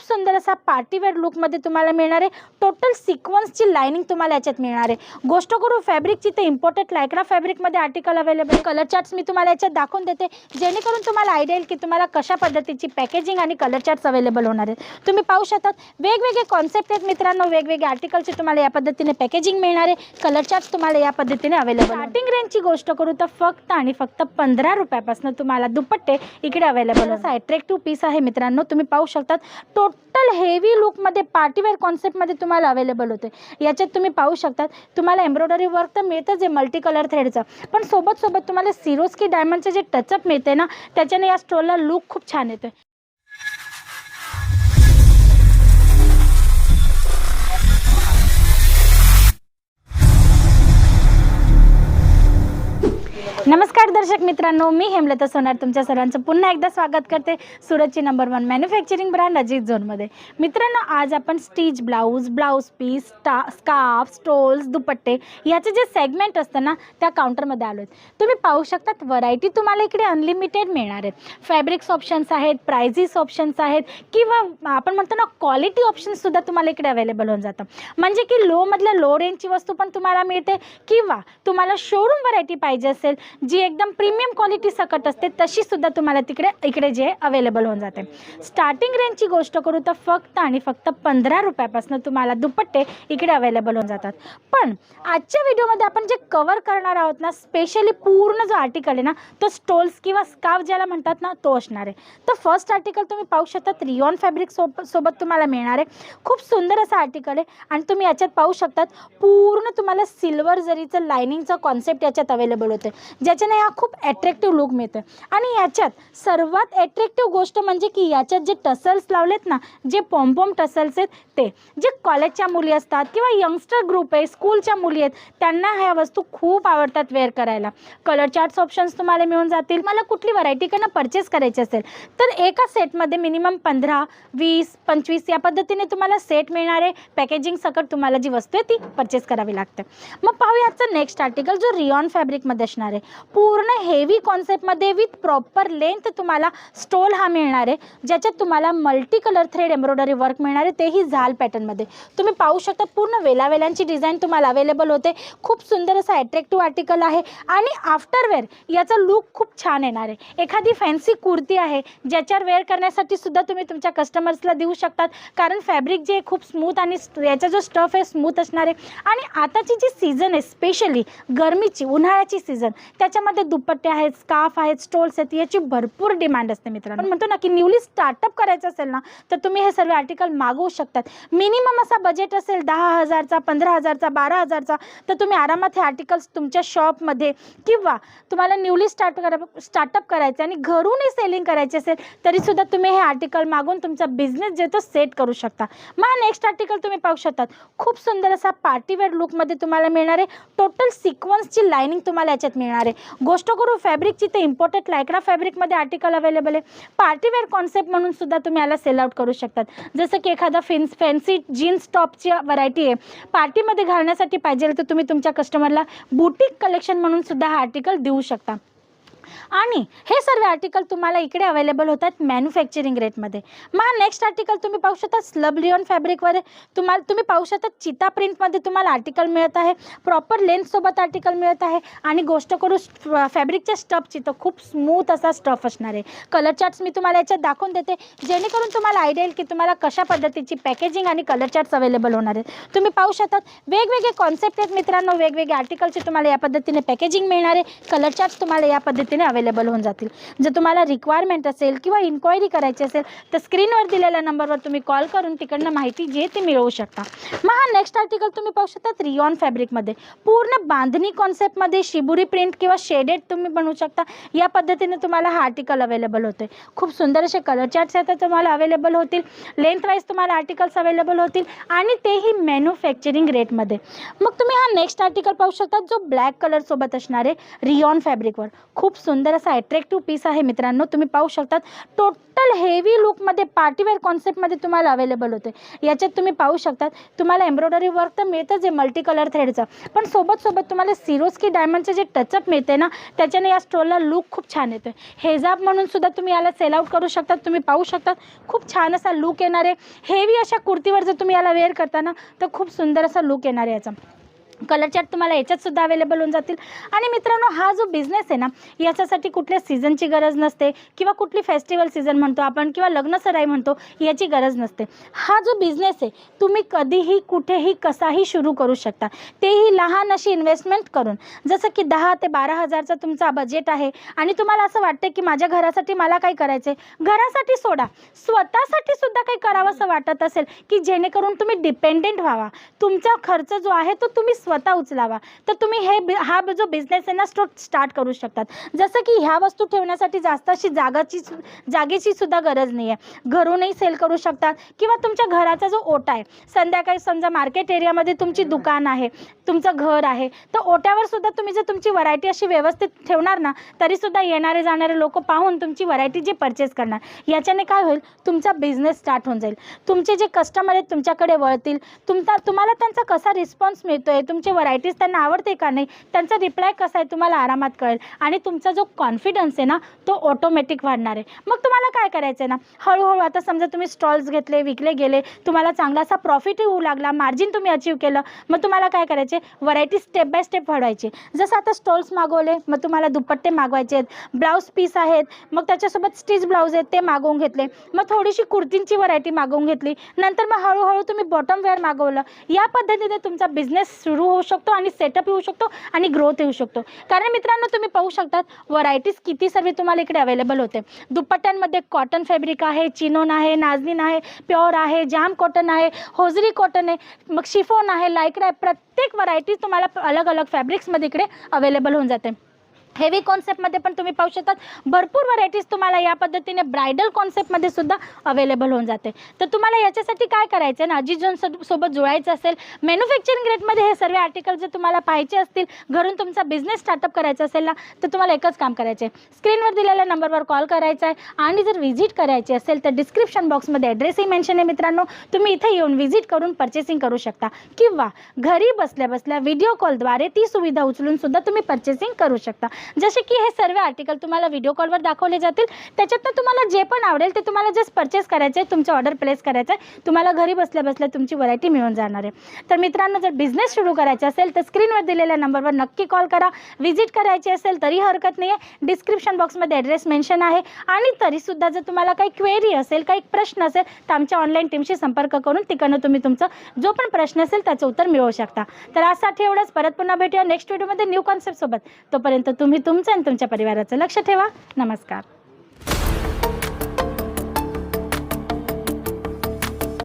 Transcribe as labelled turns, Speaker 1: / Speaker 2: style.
Speaker 1: खूप सुंदर असा पार्टीवेअर लुकमध्ये तुम्हाला मिळणार आहे. टोटल सिक्वन्सची लाईनिंग तुम्हाला याच्यात मिळणार आहे. गोष्ट करू फॅब्रिकची तर इम्पोर्टेड लायक्रा फॅब्रिकमध्ये आर्टिकल अवेलेबल कलर चार्ट्स मी तुम्हाला याच्यात दाखवून देते. जेणेकरून तुम्हाला आयडिया येईल की तुम्हाला कशा पद्धतीची पॅकेजिंग आणि कलर चार्ट्स अवेलेबल होणार आहेत. तुम्ही पाहू शकतात वेगवेगळे कॉन्सेप्ट आहेत मित्रांनो. वेगवेगळे आर्टिकलचे तुम्हाला या पद्धतीने पॅकेजिंग मिळणार आहे. कलर चार्ट्स तुम्हाला या पद्धतीने अवेलेबल स्टार्टिंग रेंजची गोष्ट करू तर फक्त आणि फक्त पंधरा रुपयापासून तुम्हाला दुपट्टे इकडे अवेलेबल असा अट्रॅक्टिव्ह पीस आहे मित्रांनो. तुम्ही पाहू शकतात टोटल टोटल हेवी लुकमध्ये पार्टीवेअर कॉन्सेप्टमध्ये तुम्हाला अवेलेबल होते. याच्यात तुम्ही पाहू शकतात तुम्हाला एम्ब्रॉयडरी वर्क तर मिळतंच आहे मल्टी कलर थ्रेडचं पण सोबत सोबत तुम्हाला सिरोस्की डायमंडचं जे टचअप मिळते ना त्याच्याने या स्टोलला लुक खूप छान येतो मित्रांनो मी हेमलता सोनार तुमच्या सर्वांचं पुन्हा एकदा स्वागत करते सुरतची number one manufacturing brand Ajit झोनमध्ये मित्रांनो आज आपण स्टीच ब्लाऊज ब्लाऊज पीस स्टा स्कार्फ स्टोल्स दुपट्टे याचे जे सेगमेंट असतं ना त्या काउंटरमध्ये आलो आहेत तुम्ही पाहू शकतात व्हरायटी तुम्हाला इकडे अनलिमिटेड मिळणार आहेत फॅब्रिक्स ऑप्शन्स आहेत प्रायझिस ऑप्शन्स आहेत किंवा आपण म्हणतो ना क्वालिटी ऑप्शन्ससुद्धा तुम्हाला इकडे अवेलेबल होऊन जातं. म्हणजे की लोमधल्या लो रेंजची वस्तू पण तुम्हाला मिळते किंवा तुम्हाला शोरूम व्हरायटी पाहिजे असेल जी एकदम प्रीमियम क्वालिटी सकट असते तशी सुद्धा तुम्हाला तिकडे इकडे जे अवेलेबल होऊन जाते. स्टार्टिंग रेंजची गोष्ट करू तर फक्त आणि फक्त पंधरा रुपयापासून तुम्हाला दुपट्टे इकडे अवेलेबल होऊन जातात. पण आजच्या व्हिडिओमध्ये आपण जे कवर करणार आहोत ना स्पेशली पूर्ण जो आर्टिकल आहे ना तो स्टोल्स किंवा स्कार्फ ज्याला म्हणतात ना तो असणार आहे. तर फर्स्ट आर्टिकल तुम्ही पाहू शकतात रिओन फॅब्रिक सोबत सोबत तुम्हाला मिळणार आहे. खूप सुंदर असं आर्टिकल आहे आणि तुम्ही याच्यात पाहू शकतात पूर्ण तुम्हाला सिल्वर जरीचं लायनिंगचं कॉन्सेप्ट याच्यात अवेलेबल होतं ज्याच्याने हा खूप ॲट्रॅक्टिव्ह लुक मिळते आणि याच्यात सर्वात ॲट्रॅक्टिव्ह गोष्ट म्हणजे की याच्यात जे टसल्स लावलेत ना जे पॉम्पॉम टसल्स आहेत ते जे कॉलेजच्या मुली असतात किंवा यंगस्टर ग्रुप आहे स्कूलच्या मुली आहेत त्यांना ह्या वस्तू खूप आवडतात वेअर करायला. कलर चार्ट्स ऑप्शन्स तुम्हाला मिळून जातील. मला कुठली व्हरायटीकडनं परचेस करायची असेल तर एका सेटमध्ये मिनिमम पंधरा वीस पंचवीस या पद्धतीने तुम्हाला सेट मिळणार आहे. पॅकेजिंग सकट तुम्हाला जी वस्तू आहे ती परचेस करावी लागते. मग पाहूया आजचं नेक्स्ट आर्टिकल जो रिऑन फॅब्रिकमध्ये असणार आहे. पूर्ण हे हेवी कॉन्सेप्टमध्ये विथ प्रॉपर लेंथ तुम्हाला स्टोल हा मिळणार आहे. ज्याच्यात तुम्हाला multi colour thread embroidery work मिळणार आहे. तेही झाल पॅटर्नमध्ये तुम्ही पाहू शकता पूर्ण वेलावेलांची डिझाईन तुम्हाला अवेलेबल होते. खूप सुंदर असं अट्रॅक्टिव्ह आर्टिकल आहे. आणि आफ्टरवेअर याचा लुक खूप छान येणार आहे. एखादी फॅन्सी कुर्ती आहे ज्याच्यावर वेअर करण्यासाठी सुद्धा तुम्ही तुमच्या कस्टमर्सला देऊ शकतात. कारण फॅब्रिक जे खूप स्मूथ आणि याचा जो स्टफ आहे स्मूथ असणार आहे. आणि आताची जी सीझन आहे स्पेशली गरमीची उन्हाळ्याची सीझन त्याच्यामध्ये दुपट्टे आहेत स्काफ आहेत स्टोल्स आहेत याची भरपूर डिमांड असते मित्रांनो. म्हणतो ना की न्यूली स्टार्टअप करायचं असेल ना तर तुम्ही हे सर्व आर्टिकल मागवू शकतात. मिनिमम असा बजेट असेल दहा हजारचा पंधरा हजारचा बारा हजारचा तर तुम्ही आरामात हे आर्टिकल्स तुमच्या शॉपमध्ये किंवा तुम्हाला न्यूली स्टार्ट करा स्टार्टअप करायचं आणि घरूनही सेलिंग करायचे असेल तरीसुद्धा तुम्ही हे आर्टिकल मागून तुमचा बिझनेस जे तो सेट करू शकता. मग नेक्स्ट आर्टिकल तुम्ही पाहू शकतात. खूप सुंदर असा पार्टीवेअर लुकमध्ये तुम्हाला मिळणार आहे. टोटल सिक्वन्सची लाईनिंग तुम्हाला याच्यात मिळणार आहे. गोष्ट करू फॅब्रिकची तर इम्पोर्टेड लायक्रा फॅब्रिकमध्ये आर्टिकल अवेलेबल आहे. पार्टीवेअर कॉन्सेप्ट म्हणून सुद्धा तुम्ही याला सेल आउट करू शकतात. जसं की एखादा फिन्स फॅन्सी जीन्स टॉपची व्हरायटी आहे. पार्टीमध्ये घालण्यासाठी पाहिजे तर तुम्ही तुमच्या कस्टमरला बुटीक कलेक्शन म्हणून सुद्धा हा आर्टिकल देऊ शकता. आणि हे सर्व आर्टिकल तुम्हाला इकडे अवेलेबल होतात मॅन्युफॅक्चरिंग रेटमध्ये मग नेक्स्ट आर्टिकल तुम्ही पाहू शकता स्लब लिओन फॅब्रिकवर तुम्हाला तुम्ही पाहू शकता चिता प्रिंटमध्ये तुम्हाला आर्टिकल मिळत आहे. प्रॉपर लेन्थसोबत आर्टिकल मिळत आहे. आणि गोष्ट करू फॅब्रिकच्या स्टफची तर खूप स्मूथ असा स्टफ असणार आहे. कलर चार्ट्स मी तुम्हाला याच्यात दाखवून देते. जेणेकरून तुम्हाला आयडिया येईल की तुम्हाला कशा पद्धतीची पॅकेजिंग आणि कलर चार्ट्स अवेलेबल होणार आहेत. तुम्ही पाहू शकतात वेगवेगळे कॉन्सेप्ट आहेत मित्रांनो. वेगवेगळे आर्टिकलचे तुम्हाला या पद्धतीने पॅकेजिंग मिळणार आहे. कलर चार्ट्स तुम्हाला या पद्धतीने अवेलेबल होऊन जातील. जर तुम्हाला रिक्वायरमेंट असेल किंवा इन्क्वायरी करायची असेल तर स्क्रीनवर दिलेल्या नंबरवर तुम्ही कॉल करून तिकडनं माहिती जे ती मिळवू शकता. मग हा नेक्स्ट आर्टिकल तुम्ही पाहू शकता रिऑन फॅब्रिकमध्ये पूर्ण बांधणी कॉन्सेप्टमध्ये शिबुरी प्रिंट किंवा शेडेड तुम्ही बनवू शकता. या पद्धतीने तुम्हाला हा आर्टिकल अवेलेबल होते खूप सुंदर असे कलर चार्ट्स आता तुम्हाला अवेलेबल होतील. लेंथ वाईज तुम्हाला आर्टिकल्स अवेलेबल होतील आणि तेही मॅन्युफॅक्चरिंग रेटमध्ये मग तुम्ही हा नेक्स्ट आर्टिकल पाहू शकता जो ब्लॅक कलरसोबत असणारे रिऑन फॅब्रिकवर खूप सुंदर असा अट्रॅक्टिव्ह पीस आहे मित्रांनो. तुम्ही पाहू शकतात टोटल हेवी लुकमध्ये पार्टीवेअर कॉन्सेप्टमध्ये तुम्हाला अवेलेबल होते. याच्यात तुम्ही पाहू शकतात तुम्हाला एम्ब्रॉयडरी वर्क तर मिळतंच आहे मल्टी कलर थ्रेडचं पण सोबत सोबत तुम्हाला सिरोस्की डायमंडचे जे टचअप मिळते ना त्याच्याने या स्टोलला लुक खूप छान येतो हेजाब म्हणून सुद्धा तुम्ही याला सेल आउट करू शकतात. तुम्ही पाहू शकतात खूप छान असा लुक येणार. आहे हेवी अशा कुर्तीवर जर तुम्ही याला वेअर करता ना तर खूप सुंदर असा लुक येणार आहे याचा. कलर चार्ट तुम्हाला याच्यात सुद्धा अवेलेबल होऊन जातील. आणि मित्रांनो हा जो बिझनेस आहे ना याच्यासाठी कुठल्या सीझनची गरज नसते किंवा कुठली फेस्टिवल सीझन म्हणतो आपण किंवा लग्न सराई म्हणतो याची गरज नसते. हा जो बिझनेस आहे तुम्ही कधीही कुठेही कसाही सुरू करू शकता. तेही लहान अशी इन्व्हेस्टमेंट करून. जसं की दहा ते बारा हजारचा तुमचा बजेट आहे आणि तुम्हाला असं वाटतं की माझ्या घरासाठी मला काय करायचं आहे घरासाठी सोडा. स्वतःसाठी सुद्धा काही करावंसं वाटत असेल की जेणेकरून तुम्ही डिपेंडेंट व्हावा. तुमचा खर्च जो आहे तो तुम्ही स्वतः उचलावा. तर तुम्ही हे बि हा जो बिझनेस आहे ना स्टो स्टार्ट करू शकतात. जसं की ह्या वस्तू ठेवण्यासाठी जास्त अशी जागाची जागेची सुद्धा गरज नाही आहे घरूनही सेल करू शकतात किंवा तुमच्या घराचा जो ओटा आहे संध्याकाळी समजा मार्केट एरियामध्ये तुमची दुकान आहे तुमचं घर आहे तर ओट्यावर सुद्धा तुम्ही जर तुमची व्हरायटी अशी व्यवस्थित ठेवणार ना तरीसुद्धा येणारे जाणारे लोक पाहून तुमची व्हरायटी जी परचेस करणार याच्याने काय होईल? तुमचा बिझनेस स्टार्ट होऊन जाईल. तुमचे जे कस्टमर आहेत तुमच्याकडे वळतील. तुमचा तुम्हाला त्यांचा कसा रिस्पॉन्स मिळतो आहे तुमची व्हरायटीज त्यांना आवडते का नाही त्यांचा रिप्लाय कसा आहे तुम्हाला आरामात कळेल. आणि तुमचा जो कॉन्फिडन्स आहे ना तो ऑटोमॅटिक वाढणार आहे. मग तुम्हाला काय करायचं आहे ना हळूहळू आता समजा तुम्ही स्टॉल्स घेतले विकले गेले तुम्हाला चांगला असा प्रॉफिटही होऊ लागला मार्जिन तुम्ही अचीव केलं मग तुम्हाला काय करायचे व्हरायटी स्टेप बाय स्टेप वाढवायची. जसं आता स्टॉल्स मागवले मग तुम्हाला दुपट्टे मागवायचे आहेत ब्लाऊज पीस आहेत मग त्याच्यासोबत स्टिच ब्लाऊज आहेत ते मागवून घेतले मग थोडीशी कुर्तींची व्हरायटी मागवून घेतली नंतर मग हळूहळू तुम्ही बॉटम वेअर मागवलं. या पद्धतीने तुमचा बिझनेस सुरू होऊ शकतो आणि सेटअप येऊ शकतो आणि ग्रोथ येऊ शकतो. कारण मित्रांनो तुम्ही पाहू शकतात व्हरायटीज किती सर्व तुम्हाला इकडे अवेलेबल होते. दुपट्ट्यांमध्ये कॉटन फॅब्रिक आहे चिनोन आहे नाजनीन आहे प्युअर आहे जाम कॉटन आहे होजरी कॉटन आहे मग शिफोन आहे लायक्रा आहे. प्रत्येक व्हरायटीज तुम्हाला अलग अलग फॅब्रिक्समध्ये इकडे अवेलेबल होऊन जाते. हेवी कॉन्सेप्टमध्ये पण तुम्ही पाहू शकतात. भरपूर व्हरायटीज तुम्हाला या पद्धतीने ब्रायडल कॉन्सेप्टमध्ये सुद्धा अवेलेबल होऊन जाते. तर तुम्हाला याच्यासाठी काय करायचं आहे ना अजिजोन सोबत जुळायचं असेल मॅन्युफॅक्चरिंग रेटमध्ये हे सर्व आर्टिकल जर तुम्हाला पाहायचे असतील घरून तुमचा बिझनेस स्टार्टअप करायचा असेल ना तर तुम्हाला एकच काम करायचं आहे स्क्रीनवर दिलेल्या नंबरवर कॉल करायचा आहे आणि जर व्हिजिट करायची असेल तर डिस्क्रिप्शन बॉक्समध्ये ॲड्रेसही मेन्शन आहे मित्रांनो. तुम्ही इथे येऊन व्हिजिट करून परचेसिंग करू शकता. किंवा घरी बसल्या बसल्या व्हिडिओ कॉलद्वारे ती सुविधा उचलून सुद्धा तुम्ही परचेसिंग करू शकता. जसे की हे सर्व आर्टिकल तुम्हाला व्हिडिओ कॉलवर दाखवले जातील. त्याच्यातनं तुम्हाला जे पण आवडेल ते तुम्हाला जस्ट परचेस करायचं आहे तुमचं ऑर्डर प्लेस करायचं आहे तुम्हाला घरी बसल्या बसल्या तुमची व्हरायटी मिळून जाणार आहे. तर मित्रांनो जर बिझनेस सुरू करायचा असेल तर स्क्रीनवर दिलेल्या नंबरवर नक्की कॉल करा. व्हिजिट करायची असेल तरी हरकत नाही आहे डिस्क्रिप्शन बॉक्समध्ये ॲड्रेस मेन्शन आहे. आणि तरीसुद्धा जर तुम्हाला काही क्वेरी असेल काही प्रश्न असेल तर आमच्या ऑनलाईन टीमशी संपर्क करून तिकडनं तुम्ही तुमचं जो पण प्रश्न असेल त्याचं उत्तर मिळवू शकता. तर आजसाठी एवढंच परत पुन्हा भेटूया नेक्स्ट व्हिडिओमध्ये न्यू कॉन्सेप्टसोबत तोपर्यंत तुम्ही तुम्ही तुमचं आणि तुमच्या परिवाराचं लक्ष ठेवा. नमस्कार.